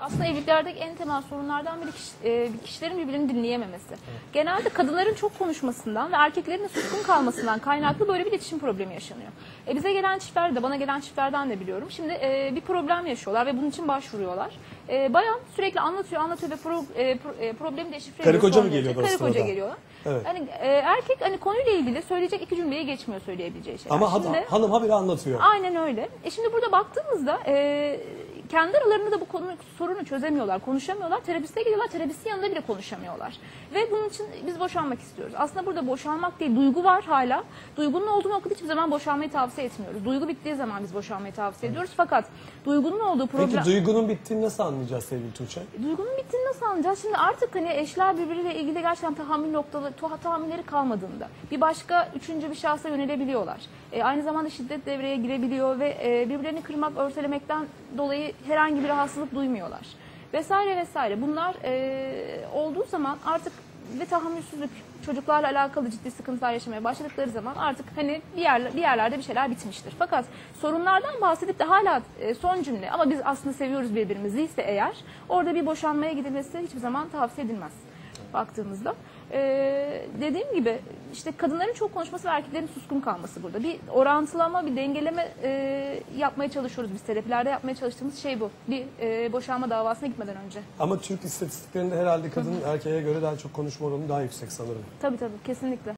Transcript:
Aslında evliliklerdeki en temel sorunlardan biri kişi- e, kişilerin birbirini dinleyememesi. Genelde kadınların çok konuşmasından ve erkeklerin de suskun kalmasından kaynaklı böyle bir iletişim problemi yaşanıyor. E, bize gelen çiftler de bana gelen çiftlerden de biliyorum. Şimdi e, bir problem yaşıyorlar ve bunun için başvuruyorlar. E, bayan sürekli anlatıyor anlatıyor ve pro, e, pro- e, problemi deşifre Karı ediyor koca son mı geliyordu o Karı koca sırada? geliyorlar. Evet. Hani e, erkek hani konuyla ilgili söyleyecek iki cümleyi geçmiyor söyleyebileceği şeyler. Ama Şimdi- hanım habire anlatıyor. Aynen öyle. E şimdi burada baktığımızda e, kendi aralarında da bu konu sorunu çözemiyorlar, konuşamıyorlar. Terapiste geliyorlar, terapistin yanında bile konuşamıyorlar. Ve bunun için biz boşanmak istiyoruz. Aslında burada boşanmak değil, duygu var hala. Duygunun olduğu noktada hiçbir zaman boşanmayı tavsiye etmiyoruz. Duygu bittiği zaman biz boşanmayı tavsiye ediyoruz. Fakat duygunun olduğu problem... Peki duygunun bittiğini nasıl anlayacağız sevgili Tuğçe? Duygunun bittiğini nasıl anlayacağız? Şimdi artık hani eşler birbiriyle ilgili gerçekten tahammül noktaları, tahammülleri kalmadığında bir başka üçüncü bir şahsa yönelebiliyorlar. E, aynı zamanda şiddet devreye girebiliyor ve e, birbirlerini kırmak, örselemekten dolayı herhangi bir rahatsızlık duymuyorlar. Vesaire vesaire. Bunlar e, olduğu zaman artık ve tahammülsüzlük çocuklarla alakalı ciddi sıkıntılar yaşamaya başladıkları zaman artık hani bir, yer, bir yerlerde bir şeyler bitmiştir. Fakat sorunlardan bahsedip de hala e, son cümle ama biz aslında seviyoruz birbirimizi ise eğer orada bir boşanmaya gidilmesi hiçbir zaman tavsiye edilmez baktığımızda. Ee, dediğim gibi işte kadınların çok konuşması ve erkeklerin suskun kalması burada. Bir orantılama, bir dengeleme e, yapmaya çalışıyoruz biz terapilerde yapmaya çalıştığımız şey bu. Bir e, boşanma davasına gitmeden önce. Ama Türk istatistiklerinde herhalde kadın erkeğe göre daha çok konuşma oranı daha yüksek sanırım. Tabii tabii kesinlikle.